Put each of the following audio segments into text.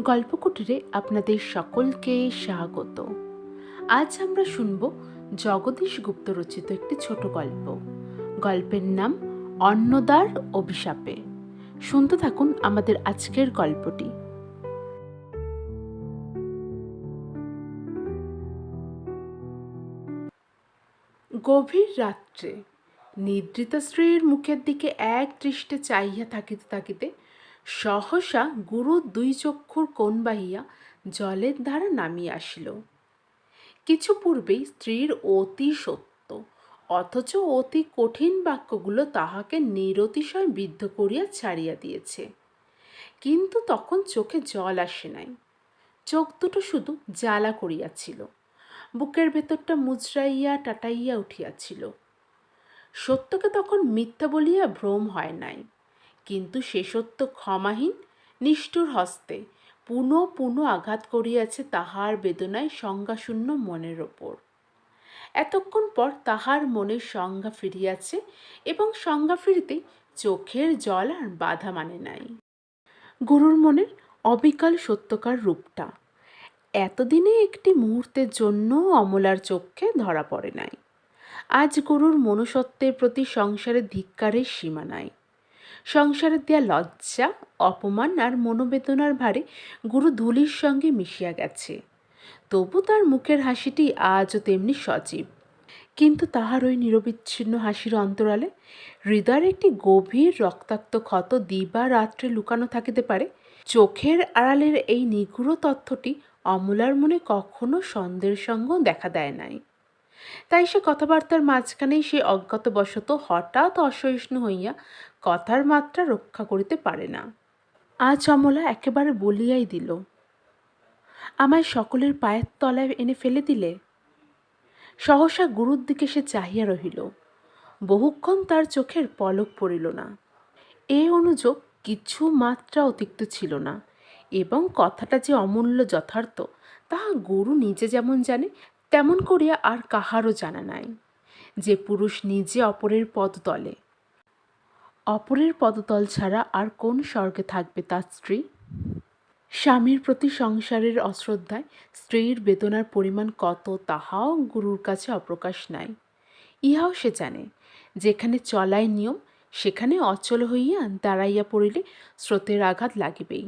গল্পকুটিরে আপনাদের সকলকে স্বাগত। আজ আমরা শুনব জগদীশ গুপ্ত রচিত একটি ছোট গল্প। গল্পের নাম অন্নদার অভিশাপে। শুনতে থাকুন আমাদের আজকের গল্পটি। গভীর রাত্রে নিদ্রিত স্ত্রীর মুখের দিকে এক দৃষ্টে চাহিয়া থাকিতে থাকিতে সহসা গুরুর দুই চক্ষুর কোণ বাহিয়া জলের ধারা নামিয়া আসিল। কিছু পূর্বেই স্ত্রীর অতি সত্য, অথচ অতি কঠিন বাক্যগুলো তাহাকে নিরতিশয় বিদ্ধ করিয়া ছাড়িয়া দিয়েছে। কিন্তু তখন চোখে জল আসে নাই। চোখ দুটো শুধু জ্বালা করিয়াছিল। বুকের ভেতরটা মুচড়াইয়া টাটাইয়া উঠিয়াছিল। সত্যকে তখন মিথ্যা বলিয়া ভ্রম হয় নাই। কিন্তু সে সত্য ক্ষমাহীন নিষ্ঠুর হস্তে পুনঃ পুনঃ আঘাত করিয়াছে তাহার বেদনায় সংজ্ঞাশূন্য মনের ওপর। এতক্ষণ পর তাহার মনের সংজ্ঞা ফিরিয়াছে এবং সংজ্ঞা ফিরিতে চোখের জল আর বাধা মানে নাই। গুরুর মনের অবিকাল সত্যকার রূপটা এতদিনে একটি মুহূর্তের জন্য অমলার চোখে ধরা পড়ে নাই। আজ গুরুর মনুষ্যত্বের প্রতি সংসারের ধিক্কারের সীমা নাই। সংসারের দেয়া লজ্জা, অপমান আর মনোবেদনার ভারে গুরু ধুলির সঙ্গে মিশিয়া গেছে। তবু তার মুখের হাসিটি আজও তেমনি সজীব। কিন্তু তাহার ওই নিরবিচ্ছিন্ন হাসির অন্তরালে হৃদয়ের একটি গভীর রক্তাক্ত ক্ষত দিবা রাত্রে লুকানো থাকিতে পারে, চোখের আড়ালের এই নিগুড় তথ্যটি অমলার মনে কখনো সন্দেহের সঙ্গ দেখা দেয় নাই। তাই সে কথাবার্তার মাঝখানেই সে অজ্ঞাতবশত হঠাৎ অসহিষ্ণু হইয়া কথার মাত্রা রক্ষা করিতে পারে না। আজ অমলা একেবারে বলিয়াই দিল, আমায় সকলের পায়ের তলায় এনে ফেলে দিলে? সহসা গুরুর দিকে সে চাহিয়া রহিল, বহুক্ষণ তার চোখের পলক পড়িল না। এ অনুযোগ কিছু মাত্রা অতিক্ত ছিল না, এবং কথাটা যে অমূল্য যথার্থ, তাহা গুরু নিজে যেমন জানে তেমন করিয়া আর কাহারও জানা নাই, যে পুরুষ নিজে অপরের পদতলে অপরের পদতল ছাড়া আর কোন স্বর্গে থাকবে তার স্ত্রী? স্বামীর প্রতি সংসারের অশ্রদ্ধায় স্ত্রীর বেদনার পরিমাণ কত তাহাও গুরুর কাছে অপ্রকাশ নাই। ইহাও সে জানে, যেখানে চলায় নিয়ম, সেখানে অচল হইয়া দাঁড়াইয়া পড়িলে স্রোতের আঘাত লাগিবেই।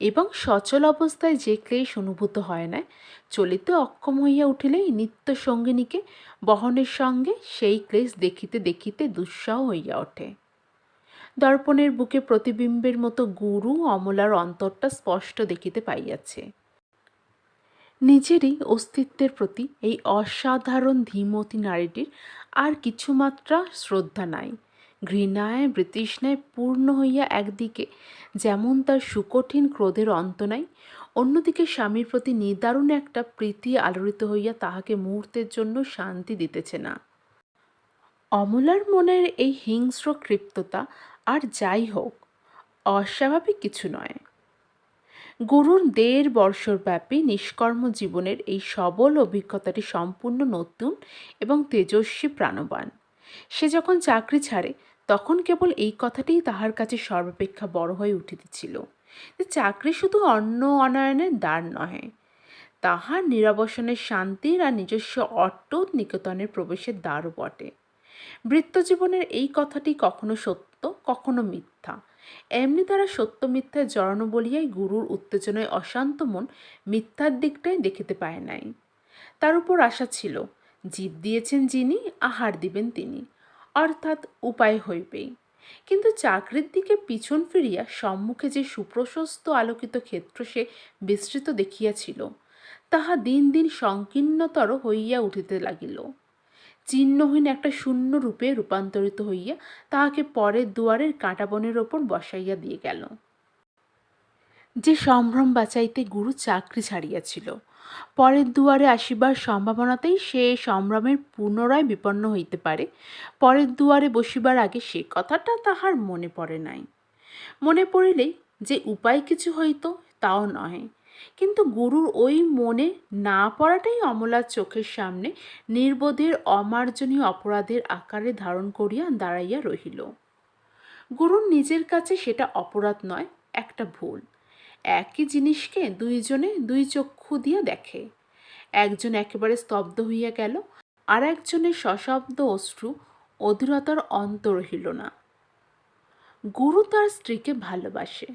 এবং সচল অবস্থায় যে ক্লেশ অনুভূত হয় না, চলিতে অক্ষম হইয়া উঠিলেই নিত্য সঙ্গিনীকে বহনের সঙ্গে সেই ক্লেশ দেখিতে দেখিতে দুঃসহ হইয়া ওঠে। দর্পণের বুকে প্রতিবিম্বের মতো গুরু অমলার অন্তরটা স্পষ্ট দেখিতে পাইয়াছে। নিজেরই অস্তিত্বের প্রতি এই অসাধারণ ধীমতী নারীটির আর কিছুমাত্রা শ্রদ্ধা নাই। ঘৃণায়, বৃতৃষ্ণায় পূর্ণ হইয়া একদিকে যেমন তার সুকঠিন ক্রোধের অন্ত নাই, অন্যদিকে স্বামীর প্রতি নিদারুণ একটা প্রীতি আলোড়িত হইয়া তাহাকে মুহূর্তের জন্য শান্তি দিতেছে না। অমলার মনের এই হিংস্র ক্ষিপ্ততা আর যাই হোক, অস্বাভাবিক কিছু নয়। গুরুর দেড় বর্ষব্যাপী নিষ্কর্ম জীবনের এই সবল অভিজ্ঞতাটি সম্পূর্ণ নতুন এবং তেজস্বী প্রাণবান। সে যখন চাকরি ছাড়ে তখন কেবল এই কথাটিই তাহার কাছে সর্বাপেক্ষা বড় হয়ে উঠিতেছিল, যে চাকরি শুধু অন্ন অনয়নের দ্বার নহে, তাহার নিরবসনের শান্তির আর নিজস্ব অট্টুত নিকেতনের প্রবেশের দ্বারও বটে। বৃত্তজীবনের এই কথাটি কখনো সত্য, কখনো মিথ্যা। এমনি তারা সত্য মিথ্যায় জড়ানো বলিয়াই গুরুর উত্তেজনায় অশান্ত মন মিথ্যার দিকটাই দেখিতে পায় নাই। তার উপর আশা ছিল, জীব দিয়েছেন যিনি, আহার দিবেন তিনি। অর্থাৎ উপায় হইবেই। কিন্তু চাকরির দিকে পিছন ফিরিয়া সম্মুখে যে সুপ্রশস্ত আলোকিত ক্ষেত্র সে বিস্তৃত দেখিয়াছিল, তাহা দিন দিন সংকীর্ণতর হইয়া উঠিতে লাগিল। চিহ্নহীন একটা শূন্য রূপে রূপান্তরিত হইয়া তাহাকে পরের দুয়ারের কাঁটাবনের ওপর বসাইয়া দিয়ে গেল। যে সম্ভ্রম বাঁচাইতে গুরু চাকরি ছাড়িয়াছিল পরের দুয়ারে আসিবার সম্ভাবনাতেই সে সম্ভ্রমের পুনরায় বিপন্ন হইতে পারে। পরের দুয়ারে বসিবার আগে সে কথাটা তাহার মনে পড়ে নাই। মনে পড়িলেই যে উপায় কিছু হইত তাও নহে। কিন্তু গুরুর ওই মনে না পড়াটাই অমলার চোখের সামনে নির্বোধের অমার্জনীয় অপরাধের আকারে ধারণ করিয়া দাঁড়াইয়া রহিল। গুরুর নিজের কাছে সেটা অপরাধ নয়, একটা ভুল। একই জিনিসকে দুইজনে দুই চক্ষু দিয়া দেখে। একজন একেবারে স্তব্ধ হইয়া গেল আর একজনের সশব্দ অশ্রু অধীরতার অন্ত রহিল না। গুরু তার স্ত্রীকে ভালোবাসে।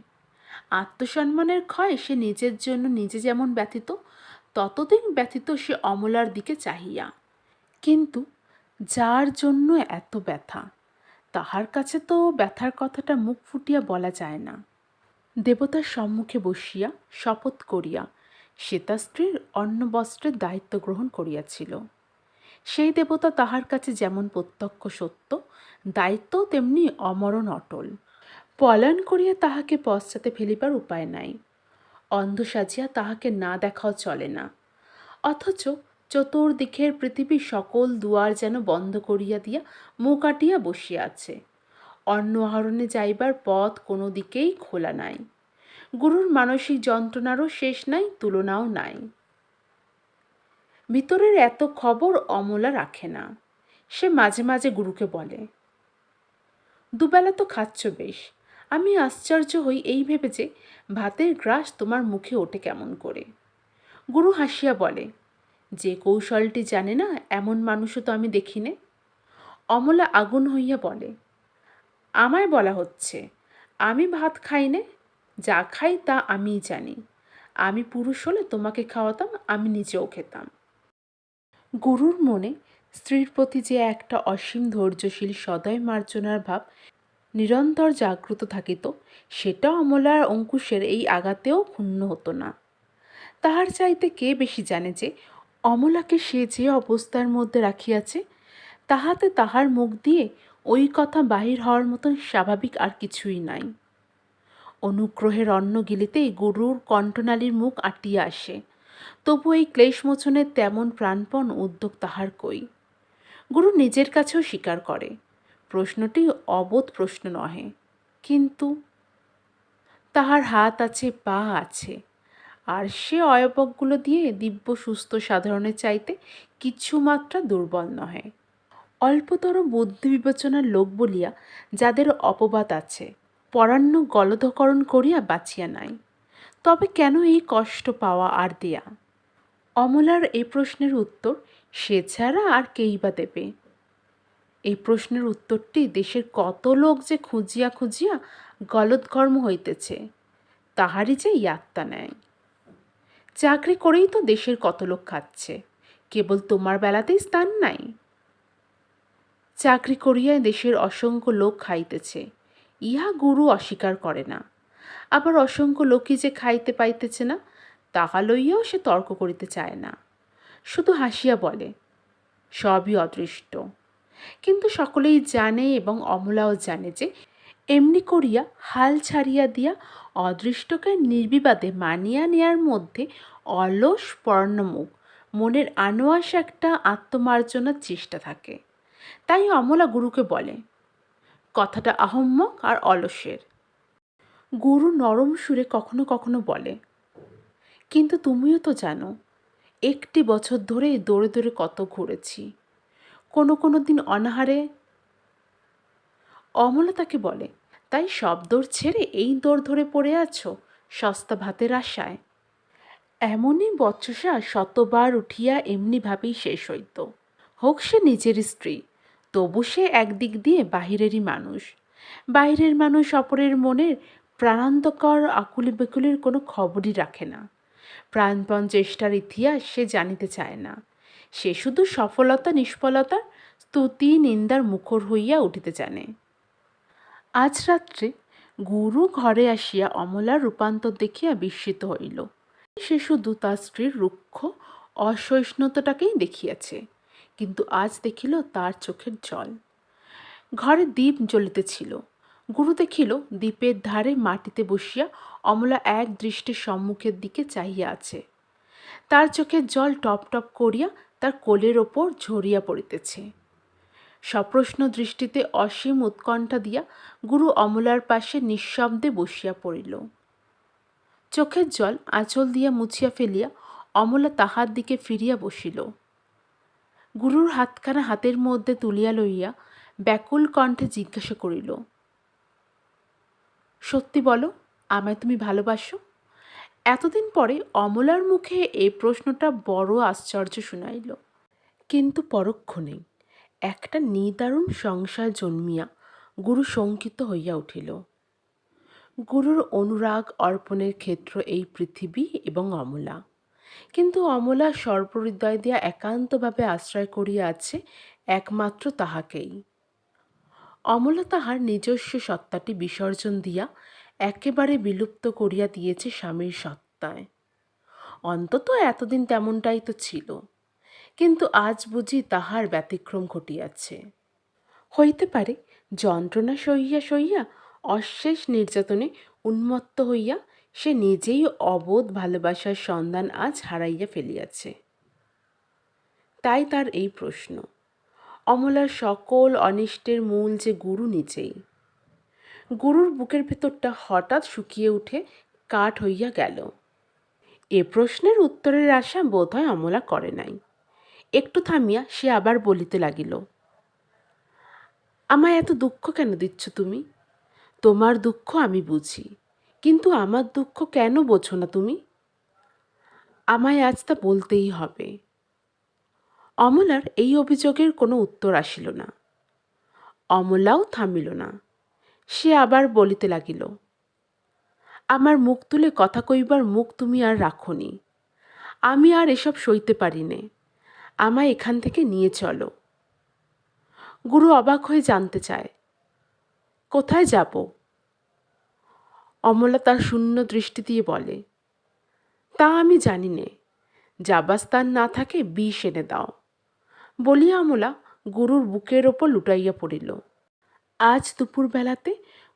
আত্মসম্মানের ক্ষয় সে নিজের জন্য নিজে যেমন ব্যথিত, ততদিন ব্যথিত সে অমলার দিকে চাহিয়া। কিন্তু যার জন্য এত ব্যথা? তাহার কাছে তো ব্যথার কথাটা মুখ ফুটিয়া বলা যায় না। দেবতার সম্মুখে বসিয়া শপথ করিয়া তার স্ত্রীর অন্ন বস্ত্রের দায়িত্ব গ্রহণ করিয়াছিল। সেই দেবতা তাহার কাছে যেমন প্রত্যক্ষ সত্য দায়িত্ব তেমনি অমরণ অটল। পলায়ন করিয়া তাহাকে পশ্চাতে ফেলিবার উপায় নাই। অন্ধ সাজিয়া তাহাকে না দেখাও চলে না। অথচ চতুর্দিকের পৃথিবীর সকল দুয়ার যেন বন্ধ করিয়া দিয়া মুখ আটিয়া বসিয়া আছে। অন্ন আহরণে যাইবার পথ কোনো দিকেই খোলা নাই। গুরুর মানসিক যন্ত্রণারও শেষ নাই, তুলনাও নাই। ভিতরের এত খবর অমলা রাখে না। সে মাঝে মাঝে গুরুকে বলে, দুবেলা তো খাচ্ছ বেশ। আমি আশ্চর্য হই এই ভেবে যে ভাতের গ্রাস তোমার মুখে ওঠে কেমন করে? গুরু হাসিয়া বলে, যে কৌশলটি জানে না, এমন মানুষও তো আমি দেখিনে। অমলা আগুন হইয়া বলে আমায় বলা হচ্ছে, আমি ভাত খাই নে, যা খাই তা আমিই জানি। আমি পুরুষ হলে তোমাকে খাওয়াতাম, আমি নিজেও খেতাম। গুরুর মনে স্ত্রীর প্রতি যে একটা অসীম ধৈর্যশীল সদয় মার্জনার ভাব নিরন্তর জাগ্রত থাকিত, সেটা অমলার অঙ্কুশের এই আঘাতেও ক্ষুণ্ণ হতো না। তাহার চাইতে কে বেশি জানে যে, অমলাকে সে যে অবস্থার মধ্যে রাখিয়াছে, তাহাতে তাহার মুখ দিয়ে ওই কথা বাহির হওয়ার মতন স্বাভাবিক আর কিছুই নাই। অনুগ্রহের অন্ন গিলিতেই গুরুর কণ্ঠনালীর মুখ আটিয়া আসে। তবু এই ক্লেশমোচনের তেমন প্রাণপণ উদ্যোগ তাহার কই? গুরু নিজের কাছেও স্বীকার করে। প্রশ্নটি অবোধ প্রশ্ন নহে। কিন্তু তাহার হাত আছে, পা আছে। আর সে অয়বকগুলো দিয়ে দিব্য সুস্থ সাধারণের চাইতে কিছুমাত্রা দুর্বল নহে। অল্পতর বুদ্ধি বিবেচনার লোক বলিয়া যাদের অপবাদ আছে, পরান্ন গলধকরণ করিয়া বাঁচিয়া নাই। তবে কেন এই কষ্ট পাওয়া আর দেয়া? অমলার এই প্রশ্নের উত্তর সে ছাড়া আর কেই বা দেবে? এই প্রশ্নের উত্তরটি দেশের কত লোক যে খুঁজিয়া খুঁজিয়া গলৎকর্ম হইতেছে, তাহারই যে ইয়াত্তা নেয়। চাকরি করেই তো দেশের কত লোক খাচ্ছে, কেবল তোমার বেলাতেই স্থান নাই। চাকরি করিয়া দেশের অসংখ্য লোক খাইতেছে। ইহা গুরু অস্বীকার করে না। আবার অসংখ্য লোকই যে খাইতে পাইতেছে না, তাহা লইয়াও সে তর্ক করিতে চায় না। শুধু হাসিয়া বলে, সবই অদৃষ্ট। কিন্তু সকলেই জানে এবং অমলাও জানে যে, এমনি করিয়া হাল ছাড়িয়া দিয়া অদৃষ্টকে নির্বিবাদে মানিয়া নেয়ার মধ্যে অলস পর্ণমুখ মনের আনোয়াস একটা আত্মমার্জনার চেষ্টা থাকে। তাই অমলা গুরুকে বলে, কথাটা আহম্মক আর অলসের। গুরু নরম সুরে কখনো কখনো বলে, কিন্তু তুমিও তো জানো, একটি বছর ধরে দৌড়ে দৌড়ে কত ঘুরেছি। কোনো কোনো দিন অনাহারে অমলা তাকে বলে, তাই সব দৌড় ছেড়ে এই দৌড় ধরে পড়ে আছো, সস্তা ভাতের আশায়। এমনই বচসা শতবার উঠিয়া এমনিভাবেই শেষ হইত। হোক সে নিজের স্ত্রী তবু সে একদিক দিয়ে বাহিরেরই মানুষ। বাইরের মানুষ অপরের মনের প্রাণান্তকর আকুলি বেকুলির কোনো খবরই রাখে না। প্রাণপণ চেষ্টার ইতিহাস সে জানিতে চায় না। সে শুধু সফলতা নিষ্ফলতার স্তুতি, নিন্দার মুখর হইয়া উঠিতে জানে। আজ রাত্রে গুরু ঘরে আসিয়া অমলার রূপান্তর দেখিয়া বিস্মিত হইল। সে শুধু তার স্ত্রীর রুক্ষ, অসহিষ্ণুতাটাকেই দেখিয়াছে। কিন্তু আজ দেখিল তার চোখের জল। ঘরে দ্বীপ জ্বলিতেছিল। গুরু দেখিল দ্বীপের ধারে মাটিতে বসিয়া অমলা এক দৃষ্টির সম্মুখের দিকে চাহিয়া আছে। তার চোখের জল টপ টপ করিয়া তার কোলের ওপর ঝরিয়া পড়িতেছে। সপ্রশ্ন দৃষ্টিতে অসীম উৎকণ্ঠা দিয়া গুরু অমলার পাশে নিঃশব্দে বসিয়া পড়িল। চোখের জল আঁচল দিয়া মুছিয়া ফেলিয়া অমলা তাহার দিকে ফিরিয়া বসিল। গুরুর হাতখানা হাতের মধ্যে তুলিয়া লইয়া ব্যাকুল কণ্ঠে জিজ্ঞাসা করিল, সত্যি বলো, আমায় তুমি ভালোবাসো? এতদিন পরে অমলার মুখে এই প্রশ্নটা বড় আশ্চর্য শুনাইল। কিন্তু পরক্ষণে একটা নিদারুণ সংশয় জন্মিয়া গুরু শঙ্কিত হইয়া উঠিল। গুরুর অনুরাগ অর্পণের ক্ষেত্র এই পৃথিবী এবং অমলা। কিন্তু অমলা সর্বহৃদয় দিয়া একান্তভাবে আশ্রয় করিয়া আছে একমাত্র তাহাকেই। অমলা তাহার নিজস্ব সত্তাটি বিসর্জন দিয়া একেবারে বিলুপ্ত করিয়া দিয়েছে স্বামীর সত্তায়। অন্তত এতদিন তেমনটাই তো ছিল। কিন্তু আজ বুঝি তাহার ব্যতিক্রম ঘটিয়াছে। হইতে পারে যন্ত্রণা সইয়া সইয়া অশেষ নির্যাতনে উন্মত্ত হইয়া সে নিজেই অবোধ ভালোবাসার সন্ধান আজ হারাইয়া ফেলিয়াছে। তাই তার এই প্রশ্ন, অমলার সকল অনিষ্টের মূল যে গুরু নিজেই। গুরুর বুকের ভেতরটা হঠাৎ শুকিয়ে উঠে কাঠ হইয়া গেল। এ প্রশ্নের উত্তরের আশা বোধহয় অমলা করে নাই। একটু থামিয়া সে আবার বলিতে লাগিল, আমায় এত দুঃখ কেন দিচ্ছ তুমি? তোমার দুঃখ আমি বুঝি। কিন্তু আমার দুঃখ কেন বোঝো না তুমি? আমায় আজ তা বলতেই হবে। অমলার এই অভিযোগের কোনো উত্তর আসিল না। অমলাও থামিল না। সে আবার বলিতে লাগিল, আমার মুখ তুলে কথা কইবার মুখ তুমি আর রাখনি। আমি আর এসব সইতে পারি নে। আমায় এখান থেকে নিয়ে চলো গুরু অবাক হয়ে জানতে চায়, কোথায় যাব? অমলা তার শূন্য দৃষ্টি দিয়ে বলে, তা আমি জানি নে যাবার স্থান না থাকে বিষ এনে দাও। বলিয়া অমলা গুরুর বুকের ওপর লুটাইয়া পড়িল। আজ দুপুরবেলাতে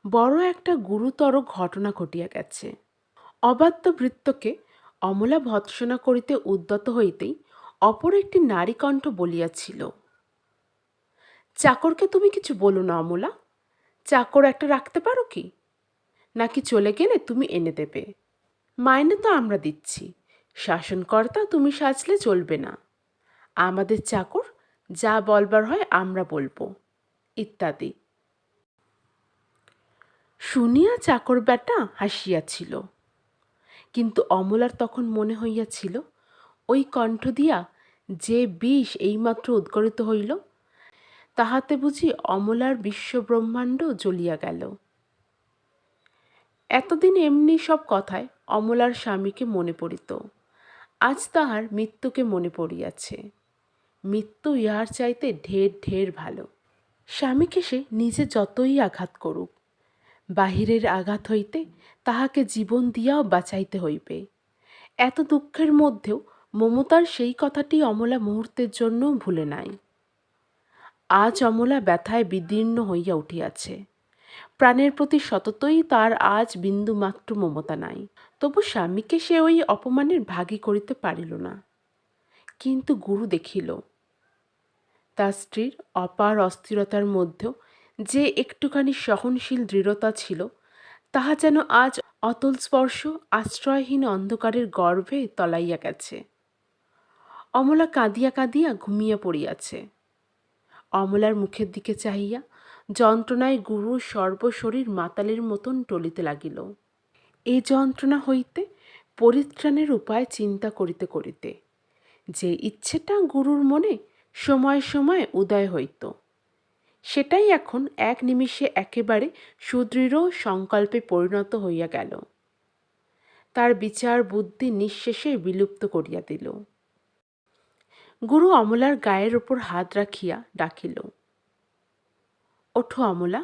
বড় একটা গুরুতর ঘটনা ঘটিয়া গেছে। অবাধ্য বৃত্তকে অমলা ভৎসনা করিতে উদ্যত হইতেই অপর একটি নারী কণ্ঠ বলিয়াছিল, চাকরকে তুমি কিছু বলো না অমলা, চাকর একটা রাখতে পারো কি? নাকি চলে গেলে তুমি এনে দেবে। মাইনে তো আমরা দিচ্ছি। শাসনকর্তা তুমি সাজলে চলবে না। আমাদের চাকর যা বলবার হয় আমরা বলব। ইত্যাদি। শুনিয়া চাকর বেটা হাসিয়াছিল। কিন্তু অমলার তখন মনে হইয়াছিল, ওই কণ্ঠ দিয়া যে বিষ এইমাত্র উদ্গরিত হইল, তাহাতে বুঝি অমলার বিশ্বব্রহ্মাণ্ড জ্বলিয়া গেল। এতদিন এমনি সব কথায় অমলার স্বামীকে মনে পড়িত। আজ তাহার মৃত্যুকে মনে পড়িয়াছে। মৃত্যু ইহার চাইতে ঢের ঢের ভালো। স্বামীকে সে নিজে যতই আঘাত করুক, বাহিরের আঘাত হইতে তাহাকে জীবন দিয়াও বাঁচাইতে হইবে। এত দুঃখের মধ্যেও মমতার সেই কথাটি অমলা মুহূর্তের জন্য ভুলে নাই। আজ অমলা ব্যথায় বিদীর্ণ হইয়া উঠিয়াছে। প্রাণের প্রতি সততই তার আজ বিন্দুমাত্র মমতা নাই। তবু স্বামীকে সে ওই অপমানের ভাগী করিতে পারিল না। কিন্তু গুরু দেখিল, তার স্ত্রীর অপার অস্থিরতার মধ্যেও যে একটুখানি সহনশীল দৃঢ়তা ছিল, তাহা যেন আজ অতল স্পর্শ, আশ্রয়হীন অন্ধকারের গর্ভে তলাইয়া গেছে। অমলা কাঁদিয়া কাঁদিয়া ঘুমিয়া পড়িয়াছে। অমলার মুখের দিকে চাহিয়া যন্ত্রণায় গুরুর সর্বশরীর মাতালের মতন টলিতে লাগিল। এ যন্ত্রণা হইতে পরিত্রাণের উপায় চিন্তা করিতে করিতে যে ইচ্ছেটা গুরুর মনে সময় সময় উদয় হইত। সেটাই এখন এক নিমিষে একেবারে সুদৃঢ় সংকল্পে পরিণত হইয়া গেল। তার বিচার বুদ্ধি নিঃশেষে বিলুপ্ত করিয়া দিল। গুরু অমলার গায়ের ওপর হাত রাখিয়া ডাকিল। ওঠো অমলা।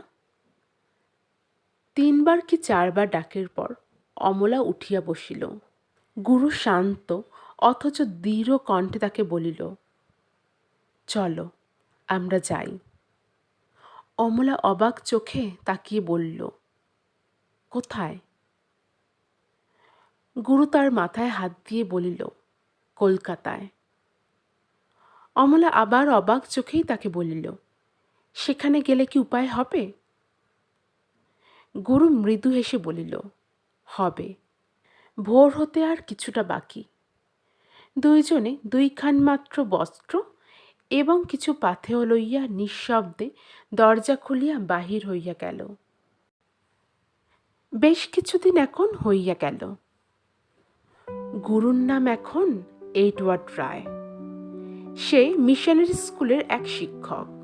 তিনবার কি চারবার ডাকের পর অমলা উঠিয়া বসিল। গুরু শান্ত, অথচ দৃঢ় কণ্ঠে তাকে বলিল, চলো, আমরা যাই। অমলা অবাক চোখে তাকিয়ে বলল, কোথায়? গুরু তার মাথায় হাত দিয়ে বলিল, কলকাতায়। অমলা আবার অবাক চোখেই তাকে বলিল সেখানে গেলে কি উপায় হবে? গুরু মৃদু হেসে বলিল, হবে। ভোর হতে আর কিছুটা বাকি। দুইজনে দুইখান মাত্র বস্ত্র এবং কিছু পাথেয় লইয়া নিঃশব্দে দরজা খুলিয়া বাহির হইয়া গেল। বেশ কিছুদিন এখন হইয়া গেল। গুরুর নাম এখন এইডওয়ার্ড রায়। সে মিশনারি স্কুলের এক শিক্ষক।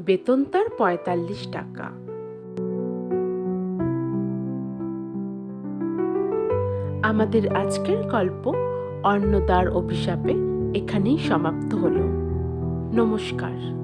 বেতন তার পঁয়তাল্লিশ টাকা। আমাদের আজকের গল্প অন্নদার অভিশাপে এখানেই সমাপ্ত হল। নমস্কার।